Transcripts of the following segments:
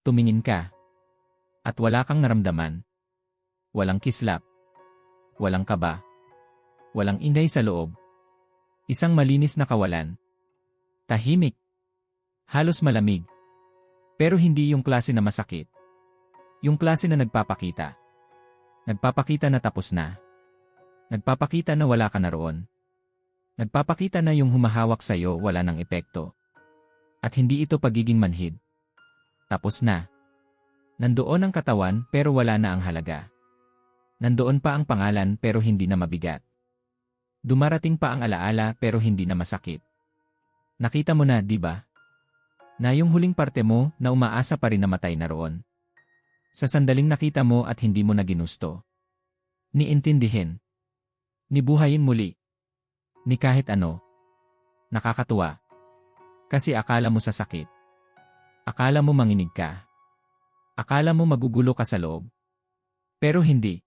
Tumingin ka. At wala kang naramdaman. Walang kislap. Walang kaba. Walang ingay sa loob. Isang malinis na kawalan. Tahimik. Halos malamig. Pero hindi yung klase na masakit. Yung klase na nagpapakita. Nagpapakita na tapos na. Nagpapakita na wala ka na roon. Nagpapakita na yung humahawak sa'yo wala ng epekto. At hindi ito pagiging manhid. Tapos na. Nandoon ang katawan pero wala na ang halaga. Nandoon pa ang pangalan pero hindi na mabigat. Dumarating pa ang alaala pero hindi na masakit. Nakita mo na, di ba? Na yung huling parte mo na umaasa pa rin na matay na roon. Sa sandaling nakita mo at hindi mo na ginusto. Niintindihin. Nibuhayin muli. Ni kahit ano. Nakakatuwa. Kasi akala mo sa sakit. Akala mo manginig ka. Akala mo magugulo ka sa loob. Pero hindi.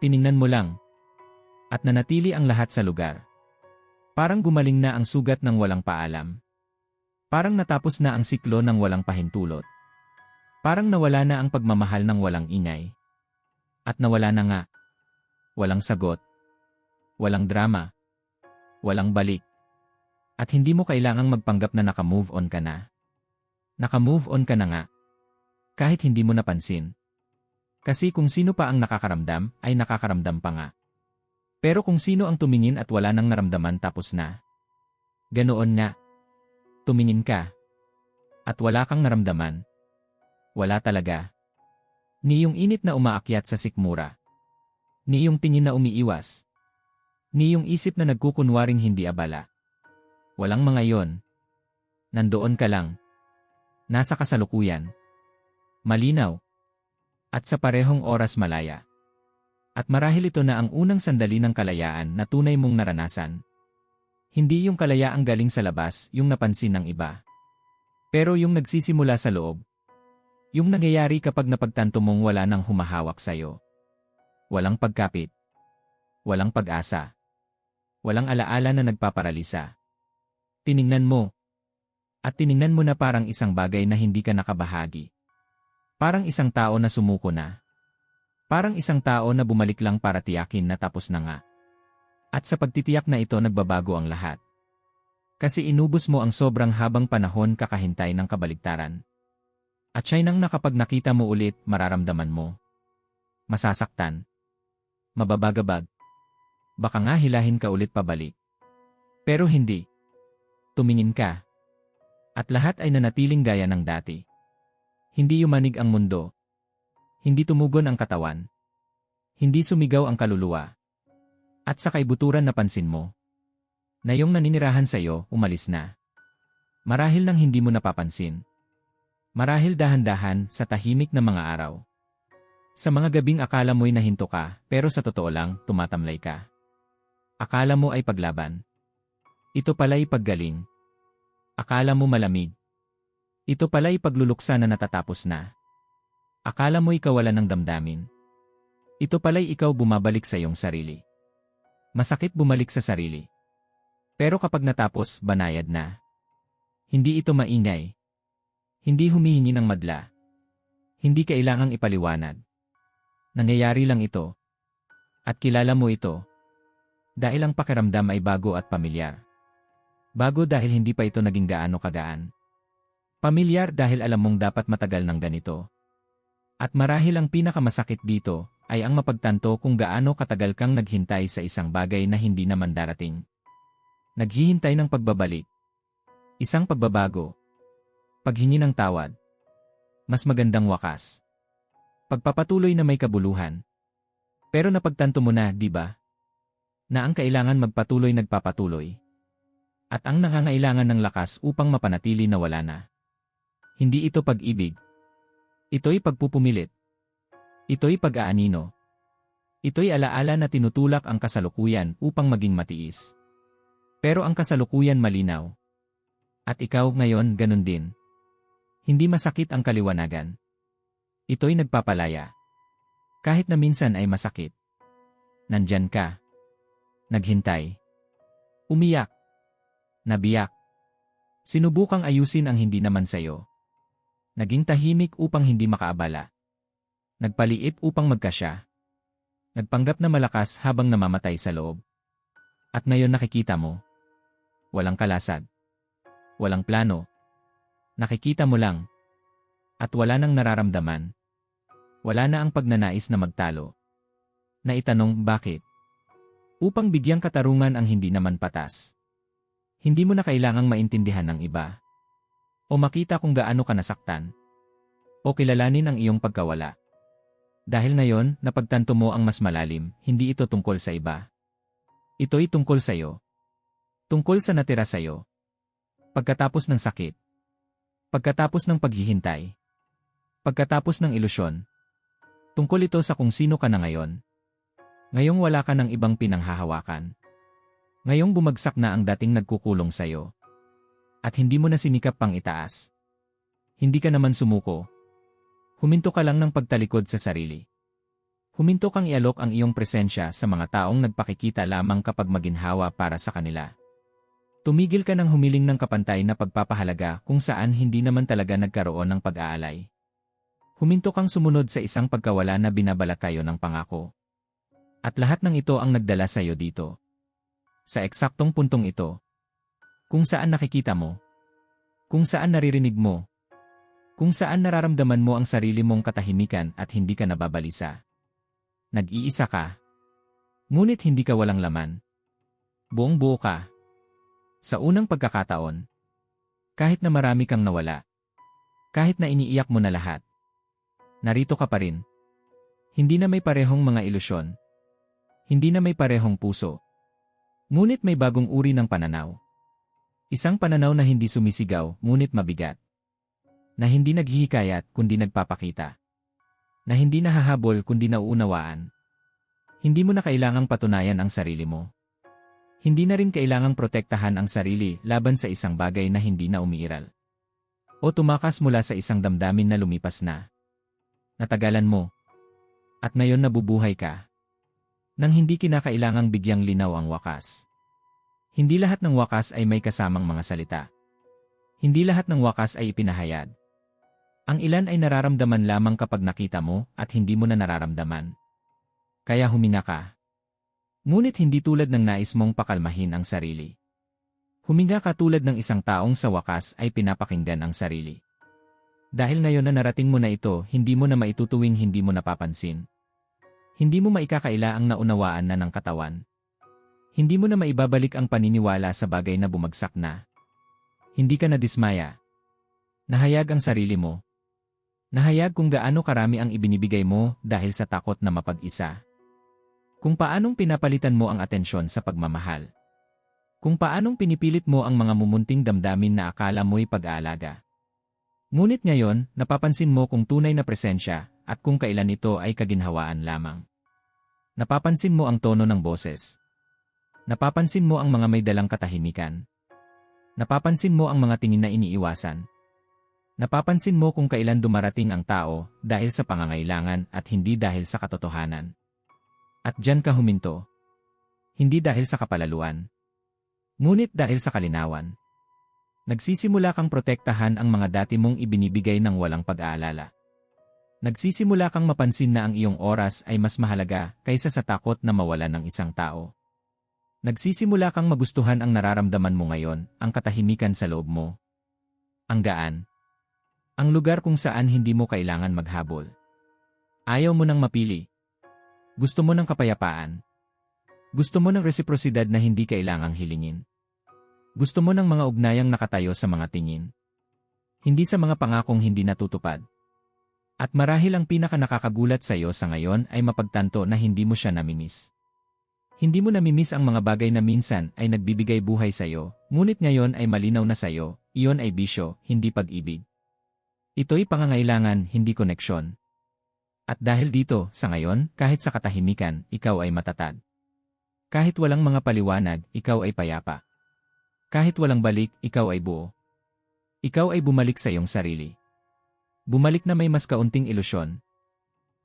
Tiningnan mo lang. At nanatili ang lahat sa lugar. Parang gumaling na ang sugat ng walang paalam. Parang natapos na ang siklo ng walang pahintulot. Parang nawala na ang pagmamahal ng walang ingay. At nawala na nga. Walang sagot. Walang drama. Walang balik. At hindi mo kailangang magpanggap na naka-move on ka na. Naka-move on ka na nga. Kahit hindi mo napansin. Kasi kung sino pa ang nakakaramdam, ay nakakaramdam pa nga. Pero kung sino ang tumingin at wala nang naramdaman tapos na. Ganoon nga. Tumingin ka. At wala kang naramdaman. Wala talaga. Ni yung init na umaakyat sa sikmura. Ni yung tingin na umiiwas. Ni yung isip na nagkukunwaring hindi abala. Walang mga yon. Nandoon ka lang. Nasa kasalukuyan. Malinaw. At sa parehong oras malaya. At marahil ito na ang unang sandali ng kalayaan na tunay mong naranasan. Hindi yung kalayaang galing sa labas, yung napansin ng iba. Pero yung nagsisimula sa loob. Yung nangyayari kapag napagtanto mong wala nang humahawak sa'yo. Walang pagkapit. Walang pag-asa. Walang alaala na nagpaparalisa. Tiningnan mo. At tiningnan mo na parang isang bagay na hindi ka nakabahagi. Parang isang tao na sumuko na. Parang isang tao na bumalik lang para tiyakin na tapos na nga. At sa pagtitiyak na ito nagbabago ang lahat. Kasi inubos mo ang sobrang habang panahon kakahintay ng kabaligtaran. At siya'y nang nakapag nakita mo ulit, mararamdaman mo. Masasaktan. Mababagabag. Baka nga hilahin ka ulit pabalik. Pero hindi. Tumingin ka. At lahat ay nanatiling gaya ng dati. Hindi yumanig ang mundo, hindi tumugon ang katawan. Hindi sumigaw ang kaluluwa. At sa kaibuturan napansin mo. Na yung naninirahan sa iyo, umalis na. Marahil nang hindi mo napapansin. Marahil dahan-dahan sa tahimik na mga araw. Sa mga gabing akala mo'y nahinto ka, pero sa totoo lang, tumatamlay ka. Akala mo ay paglaban. Ito pala'y paggaling. Akala mo malamig. Ito pala'y pagluluksa na natatapos na. Akala mo'y kawalan ng damdamin. Ito pala'y ikaw bumabalik sa iyong sarili. Masakit bumalik sa sarili. Pero kapag natapos, banayad na. Hindi ito maingay. Hindi humihingi ng madla. Hindi kailangang ipaliwanag. Nangyayari lang ito. At kilala mo ito. Dahil ang pakiramdam ay bago at pamilyar. Bago dahil hindi pa ito naging gaano kagaan. Pamilyar dahil alam mong dapat matagal ng ganito. At marahil ang pinakamasakit dito ay ang mapagtanto kung gaano katagal kang naghintay sa isang bagay na hindi naman darating. Naghihintay ng pagbabalik. Isang pagbabago. Paghingi ng tawad. Mas magandang wakas. Pagpapatuloy na may kabuluhan. Pero napagtanto mo na, di ba? Na ang kailangan magpatuloy nagpapatuloy. At ang nangangailangan ng lakas upang mapanatili na wala na. Hindi ito pag-ibig, Ito'y pagpupumilit. Ito'y pag-aanino. Ito'y alaala na tinutulak ang kasalukuyan upang maging matiis. Pero ang kasalukuyan malinaw. At ikaw ngayon ganun din. Hindi masakit ang kaliwanagan. Ito'y nagpapalaya. Kahit na minsan ay masakit. Nandyan ka. Naghintay. Umiyak. Nabiyak. Sinubukang ayusin ang hindi naman sayo. Naging tahimik upang hindi makaabala. Nagpaliit upang magkasya. Nagpanggap na malakas habang namamatay sa loob. At ngayon nakikita mo. Walang kalasag. Walang plano. Nakikita mo lang. At wala nang nararamdaman. Wala na ang pagnanais na magtalo. Naitanong bakit? Upang bigyang katarungan ang hindi naman patas. Hindi mo na kailangang maintindihan ng iba. O makita kung gaano ka nasaktan. O kilalanin ang iyong pagkawala. Dahil ngayon, napagtanto mo ang mas malalim, hindi ito tungkol sa iba. Ito'y tungkol sa iyo. Tungkol sa natira sa iyo. Pagkatapos ng sakit. Pagkatapos ng paghihintay. Pagkatapos ng ilusyon. Tungkol ito sa kung sino ka na ngayon. Ngayong wala ka ng ibang pinanghahawakan. Ngayong bumagsak na ang dating nagkukulong sa'yo. At hindi mo na sinikap pang itaas. Hindi ka naman sumuko. Huminto ka lang ng pagtalikod sa sarili. Huminto kang ialok ang iyong presensya sa mga taong nagpakikita lamang kapag maginhawa para sa kanila. Tumigil ka ng humiling ng kapantay na pagpapahalaga kung saan hindi naman talaga nagkaroon ng pag-aalay. Huminto kang sumunod sa isang pagkawala na binabalak kayo ng pangako. At lahat ng ito ang nagdala sa iyo dito. Sa eksaktong puntong ito. Kung saan nakikita mo. Kung saan naririnig mo. Kung saan nararamdaman mo ang sarili mong katahimikan at hindi ka nababalisa. Nag-iisa ka. Ngunit hindi ka walang laman. Buong buo ka. Sa unang pagkakataon. Kahit na marami kang nawala. Kahit na iniiyak mo na lahat. Narito ka pa rin. Hindi na may parehong mga ilusyon, hindi na may parehong puso. Ngunit may bagong uri ng pananaw. Isang pananaw na hindi sumisigaw, ngunit mabigat. Na hindi naghihikayat, kundi nagpapakita. Na hindi nahahabol, kundi nauunawaan. Hindi mo na kailangang patunayan ang sarili mo. Hindi na rin kailangang protektahan ang sarili laban sa isang bagay na hindi na umiiral. O tumakas mula sa isang damdamin na lumipas na. Natagalan mo. At ngayon nabubuhay ka nang hindi kinakailangang bigyang linaw ang wakas. Hindi lahat ng wakas ay may kasamang mga salita. Hindi lahat ng wakas ay ipinahayad. Ang ilan ay nararamdaman lamang kapag nakita mo at hindi mo na nararamdaman. Kaya huminga ka. Ngunit hindi tulad ng nais mong pakalmahin ang sarili. Huminga ka tulad ng isang taong sa wakas ay pinapakinggan ang sarili. Dahil ngayon na narating mo na ito, hindi mo na maitutuwing hindi mo napapansin. Hindi mo maikakaila ang naunawaan na ng katawan. Hindi mo na maibabalik ang paniniwala sa bagay na bumagsak na. Hindi ka na dismaya. Nahayag ang sarili mo. Nahayag kung gaano karami ang ibinibigay mo dahil sa takot na mapag-isa. Kung paanong pinapalitan mo ang atensyon sa pagmamahal. Kung paanong pinipilit mo ang mga mumunting damdamin na akala mo'y pag-aalaga. Ngunit ngayon, napapansin mo kung tunay na presensya at kung kailan ito ay kaginhawaan lamang. Napapansin mo ang tono ng boses. Napapansin mo ang mga may dalang katahimikan. Napapansin mo ang mga tingin na iniiwasan. Napapansin mo kung kailan dumarating ang tao dahil sa pangangailangan at hindi dahil sa katotohanan. At dyan ka huminto. Hindi dahil sa kapalaluan. Ngunit dahil sa kalinawan. Nagsisimula kang protektahan ang mga dati mong ibinibigay ng walang pag-aalala. Nagsisimula kang mapansin na ang iyong oras ay mas mahalaga kaysa sa takot na mawala ng isang tao. Nagsisimula kang magustuhan ang nararamdaman mo ngayon, ang katahimikan sa loob mo. Ang gaan. Ang lugar kung saan hindi mo kailangan maghabol. Ayaw mo nang mapili. Gusto mo ng kapayapaan. Gusto mo ng resiprosidad na hindi kailangang hilingin. Gusto mo ng mga ugnayang nakatayo sa mga tingin. Hindi sa mga pangakong hindi natutupad. At marahil ang pinaka nakakagulat sa iyo sa ngayon ay mapagtanto na hindi mo siya namimiss. Hindi mo namimiss ang mga bagay na minsan ay nagbibigay buhay sa iyo, ngunit ngayon ay malinaw na sa iyo, iyon ay bisyo, hindi pag-ibig. Ito'y pangangailangan, hindi koneksyon. At dahil dito, sa ngayon, kahit sa katahimikan, ikaw ay matatag. Kahit walang mga paliwanag, ikaw ay payapa. Kahit walang balik, ikaw ay buo. Ikaw ay bumalik sa iyong sarili. Bumalik na may mas kaunting ilusyon.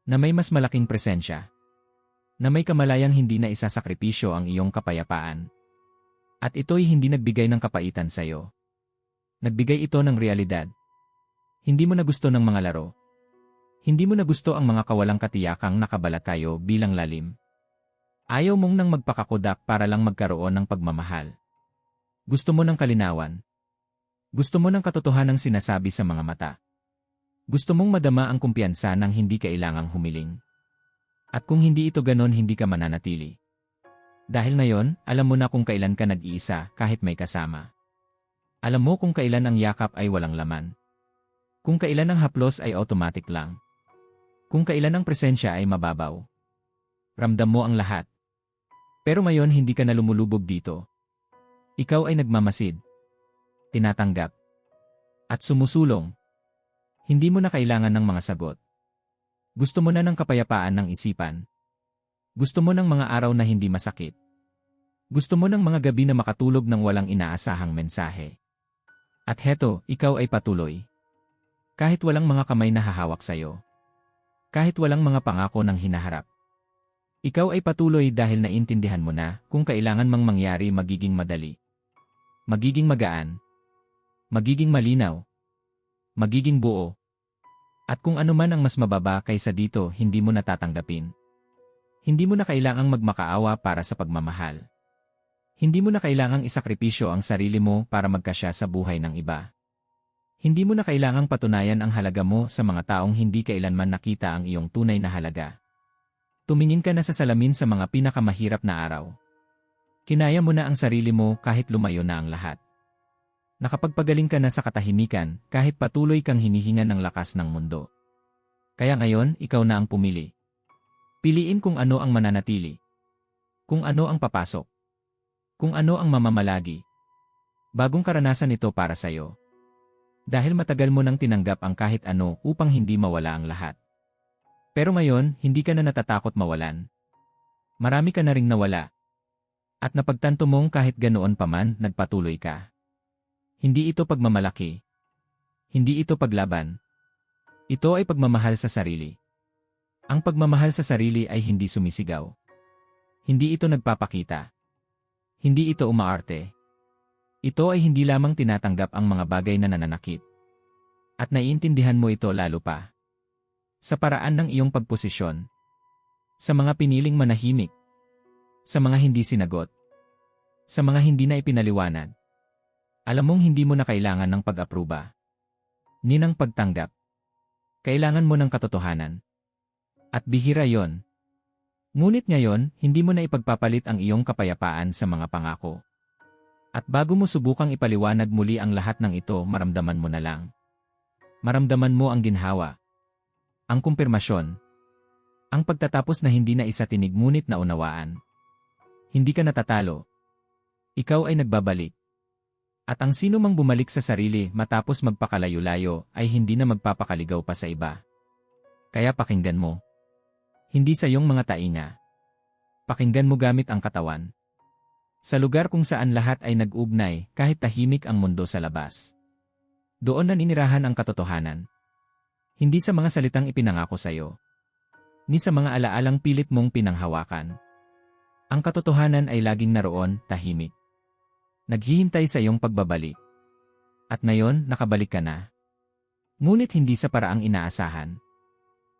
Na may mas malaking presensya. Na may kamalayang hindi na isasakripisyo ang iyong kapayapaan. At ito'y hindi nagbigay ng kapaitan sa iyo. Nagbigay ito ng realidad. Hindi mo na gusto ng mga laro. Hindi mo na gusto ang mga kawalang katiyakang nakabalat tayo bilang lalim. Ayaw mong nang magpakakodak para lang magkaroon ng pagmamahal. Gusto mo ng kalinawan. Gusto mo ng katotohanang sinasabi sa mga mata. Gusto mong madama ang kumpiyansa ng hindi kailangang humiling. At kung hindi ito ganon hindi ka mananatili. Dahil ngayon, alam mo na kung kailan ka nag-iisa kahit may kasama. Alam mo kung kailan ang yakap ay walang laman. Kung kailan ang haplos ay automatic lang. Kung kailan ang presensya ay mababaw. Ramdam mo ang lahat. Pero ngayon hindi ka na lumulubog dito. Ikaw ay nagmamasid. Tinatanggap. At sumusulong. Hindi mo na kailangan ng mga sagot. Gusto mo na ng kapayapaan ng isipan. Gusto mo ng mga araw na hindi masakit. Gusto mo ng mga gabi na makatulog ng walang inaasahang mensahe. At heto, ikaw ay patuloy. Kahit walang mga kamay na hahawak sa'yo. Kahit walang mga pangako ng hinaharap. Ikaw ay patuloy dahil naintindihan mo na kung kailangan mang mangyari magiging madali. Magiging magaan. Magiging malinaw. Magiging buo. At kung ano man ang mas mababa kaysa dito hindi mo natatanggapin. Hindi mo na kailangang magmakaawa para sa pagmamahal. Hindi mo na kailangang isakripisyo ang sarili mo para magkasya sa buhay ng iba. Hindi mo na kailangang patunayan ang halaga mo sa mga taong hindi kailanman nakita ang iyong tunay na halaga. Tumingin ka na sa salamin sa mga pinakamahirap na araw. Kinaya mo na ang sarili mo kahit lumayo na ang lahat. Nakapagpagaling ka na sa katahimikan kahit patuloy kang hinihinga ng lakas ng mundo. Kaya ngayon, ikaw na ang pumili. Piliin kung ano ang mananatili. Kung ano ang papasok. Kung ano ang mamamalagi. Bagong karanasan ito para sa'yo. Dahil matagal mo nang tinanggap ang kahit ano upang hindi mawala ang lahat. Pero ngayon, hindi ka na natatakot mawalan. Marami ka na ring nawala. At napagtanto mong kahit ganoon pa man, nagpatuloy ka. Hindi ito pagmamalaki. Hindi ito paglaban. Ito ay pagmamahal sa sarili. Ang pagmamahal sa sarili ay hindi sumisigaw. Hindi ito nagpapakita. Hindi ito umaarte. Ito ay hindi lamang tinatanggap ang mga bagay na nananakit. At naiintindihan mo ito lalo pa. Sa paraan ng iyong pagposisyon. Sa mga piniling manahimik. Sa mga hindi sinagot. Sa mga hindi na ipinaliwanag. Alam mong hindi mo na kailangan ng pag-apruba. Ni ng pagtanggap. Kailangan mo ng katotohanan. At bihira yon. Ngunit ngayon, hindi mo na ipagpapalit ang iyong kapayapaan sa mga pangako. At bago mo subukang ipaliwanag muli ang lahat ng ito, maramdaman mo na lang. Maramdaman mo ang ginhawa. Ang kumpirmasyon. Ang pagtatapos na hindi na isa tinig ngunit na unawaan. Hindi ka natatalo. Ikaw ay nagbabalik. At ang sino mang bumalik sa sarili matapos magpakalayo-layo ay hindi na magpapakaligaw pa sa iba. Kaya pakinggan mo. Hindi sa iyong mga tainga. Pakinggan mo gamit ang katawan. Sa lugar kung saan lahat ay nag-ugnay kahit tahimik ang mundo sa labas. Doon naninirahan ang katotohanan. Hindi sa mga salitang ipinangako sa iyo. Ni sa mga alaalang pilit mong pinanghawakan. Ang katotohanan ay laging naroon, tahimik. Naghihintay sa iyong pagbabalik. At ngayon, nakabalik ka na. Ngunit hindi sa paraang inaasahan.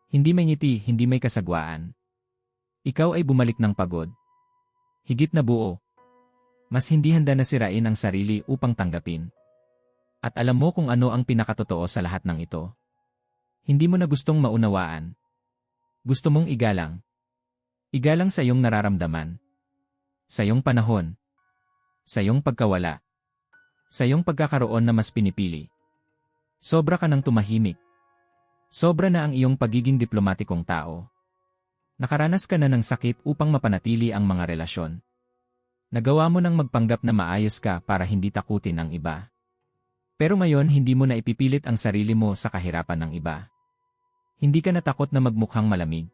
Hindi may ngiti, hindi may kasagwaan. Ikaw ay bumalik ng pagod. Higit na buo, mas hindi handa na sirain ang sarili upang tanggapin. At alam mo kung ano ang pinakatotoo sa lahat ng ito. Hindi mo na gustong maunawaan. Gusto mong igalang. Igalang sa iyong nararamdaman. Sa iyong panahon. Sa iyong pagkawala. Sa iyong pagkakaroon na mas pinipili. Sobra ka ng tumahimik. Sobra na ang iyong pagiging diplomatikong tao. Nakaranas ka na ng sakit upang mapanatili ang mga relasyon. Nagawa mo nang magpanggap na maayos ka para hindi takutin ang iba. Pero ngayon hindi mo na ipipilit ang sarili mo sa kahirapan ng iba. Hindi ka natakot na magmukhang malamig.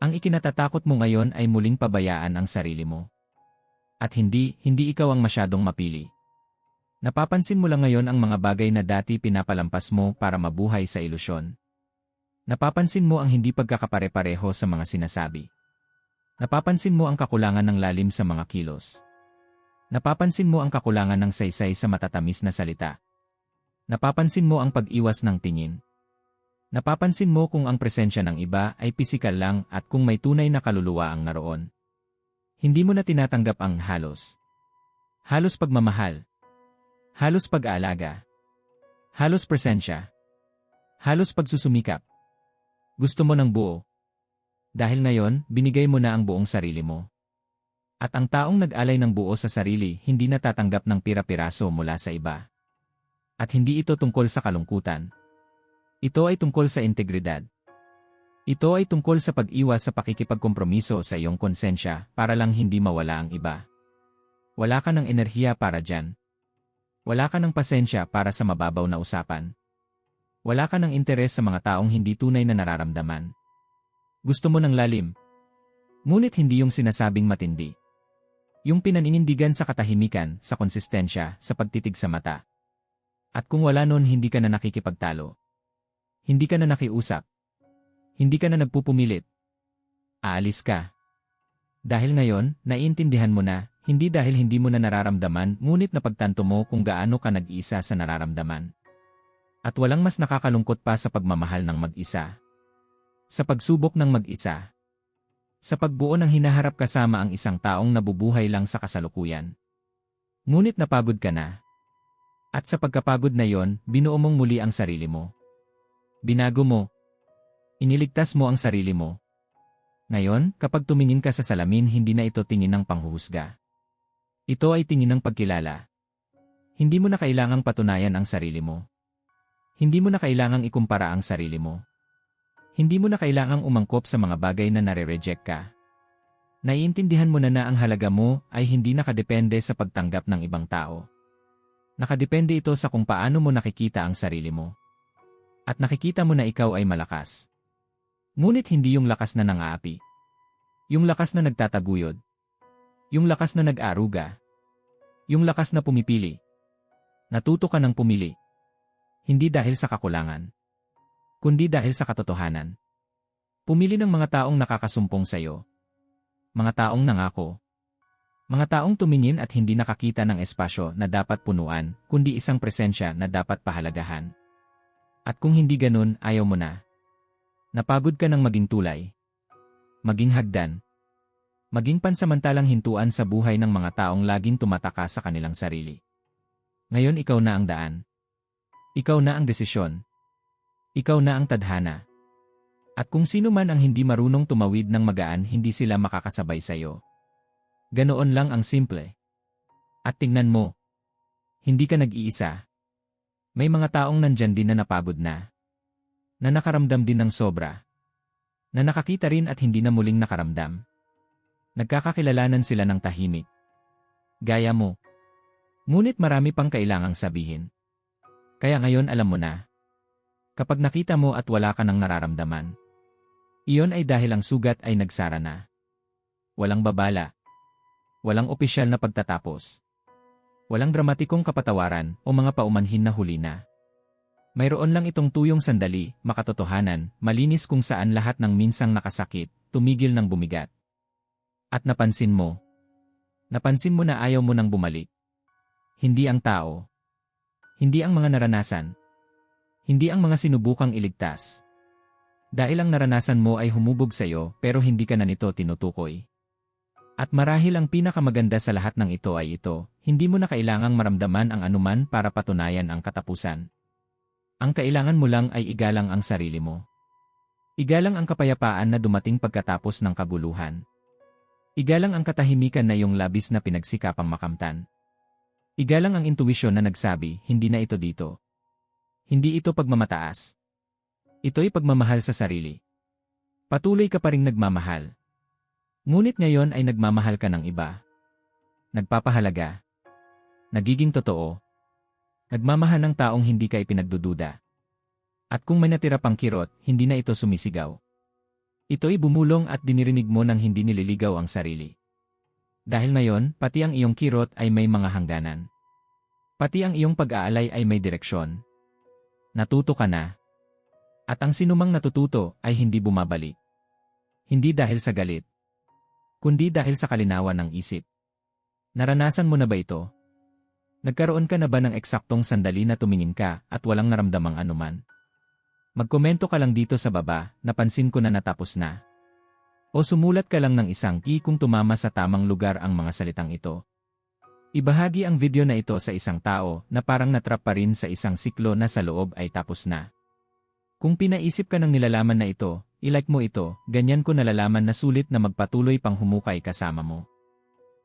Ang ikinatatakot mo ngayon ay muling pabayaan ang sarili mo. At hindi, hindi ikaw ang masyadong mapili. Napapansin mo lang ngayon ang mga bagay na dati pinapalampas mo para mabuhay sa ilusyon. Napapansin mo ang hindi pagkakapare-pareho sa mga sinasabi. Napapansin mo ang kakulangan ng lalim sa mga kilos. Napapansin mo ang kakulangan ng saysay sa matatamis na salita. Napapansin mo ang pag-iwas ng tingin. Napapansin mo kung ang presensya ng iba ay pisikal lang at kung may tunay na kaluluwa ang naroon. Hindi mo na tinatanggap ang halos. Halos pagmamahal. Halos pag-aalaga. Halos presensya. Halos pagsusumikap. Gusto mo ng buo. Dahil ngayon, binigay mo na ang buong sarili mo. At ang taong nag-alay ng buo sa sarili hindi natatanggap ng pira-piraso mula sa iba. At hindi ito tungkol sa kalungkutan. Ito ay tungkol sa integridad. Ito ay tungkol sa pag-iwas sa pakikipagkompromiso sa iyong konsensya para lang hindi mawala ang iba. Wala ka ng enerhiya para dyan. Wala ka ng pasensya para sa mababaw na usapan. Wala ka ng interes sa mga taong hindi tunay na nararamdaman. Gusto mo ng lalim. Ngunit hindi yung sinasabing matindi. Yung pinaninindigan sa katahimikan, sa konsistensya, sa pagtitig sa mata. At kung wala nun hindi ka na nakikipagtalo. Hindi ka na nakiusap. Hindi ka na nagpupumilit. Aalis ka. Dahil ngayon, naiintindihan mo na, hindi dahil hindi mo na nararamdaman, ngunit napagtanto mo kung gaano ka nag-iisa sa nararamdaman. At walang mas nakakalungkot pa sa pagmamahal ng mag-isa. Sa pagsubok ng mag-isa. Sa pagbuo ng hinaharap kasama ang isang taong nabubuhay lang sa kasalukuyan. Ngunit napagod ka na. At sa pagkapagod na yon, binuo mong muli ang sarili mo. Binago mo. Iniligtas mo ang sarili mo. Ngayon, kapag tumingin ka sa salamin hindi na ito tingin ng panghuhusga. Ito ay tingin ng pagkilala. Hindi mo na kailangang patunayan ang sarili mo. Hindi mo na kailangang ikumpara ang sarili mo. Hindi mo na kailangang umangkop sa mga bagay na nare-reject ka. Naiintindihan mo na na ang halaga mo ay hindi nakadepende sa pagtanggap ng ibang tao. Nakadepende ito sa kung paano mo nakikita ang sarili mo. At nakikita mo na ikaw ay malakas. Ngunit hindi yung lakas na nangaapi. Yung lakas na nagtataguyod. Yung lakas na nag-aruga. Yung lakas na pumipili. Natuto ka ng pumili. Hindi dahil sa kakulangan. Kundi dahil sa katotohanan. Pumili ng mga taong nakakasumpong sa'yo. Mga taong nangako. Mga taong tumingin at hindi nakakita ng espasyo na dapat punuan, kundi isang presensya na dapat pahalagahan. At kung hindi ganun, ayaw mo na. Napagod ka ng maging tulay. Maging hagdan. Maging pansamantalang hintuan sa buhay ng mga taong laging tumataka sa kanilang sarili. Ngayon ikaw na ang daan. Ikaw na ang desisyon. Ikaw na ang tadhana. At kung sino man ang hindi marunong tumawid ng magaan hindi sila makakasabay sa iyo. Ganoon lang ang simple. At tingnan mo. Hindi ka nag-iisa. May mga taong nandyan din na napagod na. Na nakaramdam din ng sobra. Na nakakita rin at hindi na muling nakaramdam. Nagkakakilalanan sila ng tahimik. Gaya mo. Ngunit marami pang kailangang sabihin. Kaya ngayon alam mo na. Kapag nakita mo at wala ka nang nararamdaman. Iyon ay dahil ang sugat ay nagsara na. Walang babala. Walang opisyal na pagtatapos. Walang dramatikong kapatawaran o mga paumanhin na huli na. Mayroon lang itong tuyong sandali, makatotohanan, malinis kung saan lahat ng minsang nakasakit, tumigil ng bumigat. At napansin mo. Napansin mo na ayaw mo nang bumalik. Hindi ang tao. Hindi ang mga naranasan. Hindi ang mga sinubukang iligtas. Dahil ang naranasan mo ay humubog sa iyo pero hindi ka na nito tinutukoy. At marahil ang pinakamaganda sa lahat ng ito ay ito, hindi mo na kailangang maramdaman ang anuman para patunayan ang katapusan. Ang kailangan mo lang ay igalang ang sarili mo. Igalang ang kapayapaan na dumating pagkatapos ng kaguluhan. Igalang ang katahimikan na iyong labis na pinagsikapang makamtan. Igalang ang intuwisyon na nagsabi, hindi na ito dito. Hindi ito pagmamataas. Ito'y pagmamahal sa sarili. Patuloy ka pa ring nagmamahal. Ngunit ngayon ay nagmamahal ka ng iba. Nagpapahalaga. Nagiging totoo. Nagmamahal ng taong hindi ka ipinagdududa. At kung may natira pang kirot, hindi na ito sumisigaw. Ito'y bumulong at dinirinig mo nang hindi nililigaw ang sarili. Dahil ngayon, pati ang iyong kirot ay may mga hangganan. Pati ang iyong pag-aalay ay may direksyon. Natuto ka na. At ang sinumang natututo ay hindi bumabalik. Hindi dahil sa galit, kundi dahil sa kalinawan ng isip. Naranasan mo na ba ito? Nagkaroon ka na ba ng eksaktong sandali na tumingin ka at walang naramdamang anuman? Magkomento ka lang dito sa baba, napansin ko na natapos na. O sumulat ka lang ng isang i kung tumama sa tamang lugar ang mga salitang ito. Ibahagi ang video na ito sa isang tao na parang natrap pa rin sa isang siklo na sa loob ay tapos na. Kung pinaisip ka ng nilalaman na ito, ilike mo ito, ganyan ko nalalaman na sulit na magpatuloy pang humukay kasama mo.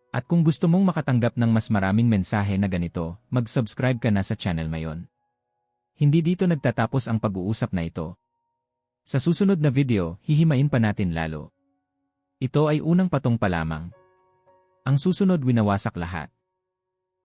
At kung gusto mong makatanggap ng mas maraming mensahe na ganito, mag-subscribe ka na sa channel mayon. Hindi dito nagtatapos ang pag-uusap na ito. Sa susunod na video, hihimain pa natin lalo. Ito ay unang patong pa lamang. Ang susunod winawasak lahat.